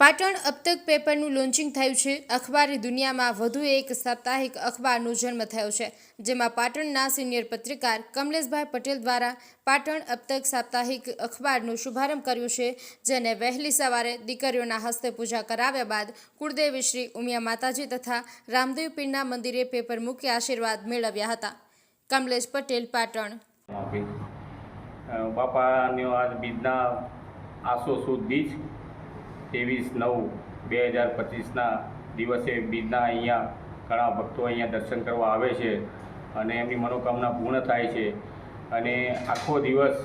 પાટણ અબતક પેપરનું લોન્ચિંગ થયું છે. અખબારી દુનિયામાં વધુ એક સાપ્તાહિક અખબારનો જન્મ થયો છે, જેમાં પાટણના સિનિયર પત્રકાર કમલેશભાઈ પટેલ દ્વારા પાટણ અબતક સાપ્તાહિક અખબારનો શુભારંભ કર્યો છે, જેને વહેલી સવારે દીકરીઓના હસ્તે પૂજા કરાવ્યા બાદ કુળદેવી શ્રી ઉમિયા માતાજી તથા રામદેવ પીરના મંદિરે પેપર મૂકી આશીર્વાદ મેળવ્યા હતા. કમલેશ પટેલ, પાટણ. બાપાની આજ બીજના આસો સુદ ત્રેવીસ નવ બે હજાર પચીસના દિવસે બીજના અહીંયા ઘણા ભક્તો અહીંયા દર્શન કરવા આવે છે અને એમની મનોકામના પૂર્ણ થાય છે અને આખો દિવસ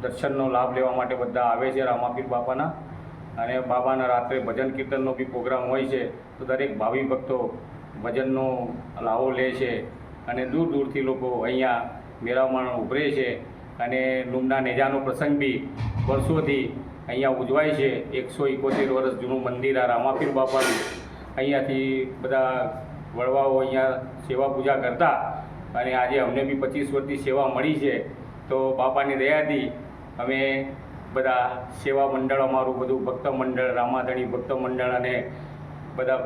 દર્શનનો લાભ લેવા માટે બધા આવે છે રામાપીર બાપાના અને બાબાના રાત્રે ભજન કીર્તનનો બી પ્રોગ્રામ હોય છે તો દરેક ભાવિ ભક્તો ભજનનો લાવો લે છે અને દૂર દૂરથી લોકો અહીંયા મેળામાં ઉભરે છે અને લુમના નેજાનો પ્રસંગ બી વર્ષોથી અહીંયા ઉજવાય છે એકસો એકોતેર વર્ષ જૂનું મંદિર આ રામાપીર બાપાનું. અહીંયાથી બધા વડવાઓ અહીંયા સેવા પૂજા કરતા અને આજે અમને બી પચીસ વર્ષથી સેવા મળી છે. તો બાપાની દયાથી અમે બધા સેવા મંડળ, અમારું બધું ભક્ત મંડળ, રામાધણી ભક્ત મંડળ અને બધા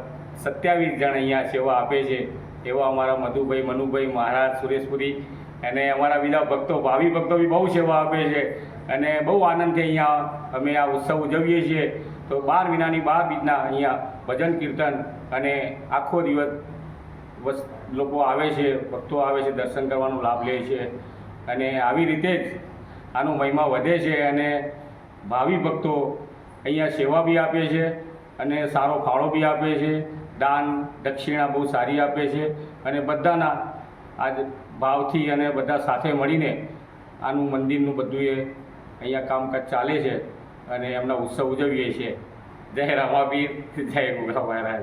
સત્યાવીસ જણ અહીંયા સેવા આપે છે. એવા અમારા મધુભાઈ, મનુભાઈ, મહારાજ, સુરેશપુરી અને અમારા બીજા ભક્તો, ભાવિ ભક્તો બી બહુ સેવા આપે છે. અને બહુ આનંદથી અહીંયા અમે આ ઉત્સવ ઉજવીએ છીએ. તો બાર મહિનાની બાર બીજના અહીંયા ભજન કીર્તન અને આખો દિવસ વસ, લોકો આવે છે, ભક્તો આવે છે, દર્શન કરવાનો લાભ લે છે. અને આવી રીતે જ આનો મહિમા વધે છે અને ભાવિ ભક્તો અહીંયા સેવા બી આપે છે અને સારો ફાળો બી આપે છે. દાન, દક્ષિણા બહુ સારી આપે છે અને બધાના આજ ભાવથી અને બધા સાથે મળીને આનું મંદિરનું બધું એ અહીંયા કામકાજ ચાલે છે અને એમના ઉત્સવ ઉજવીએ છીએ. જય રામાબીર જય ગોગા મહારાજ.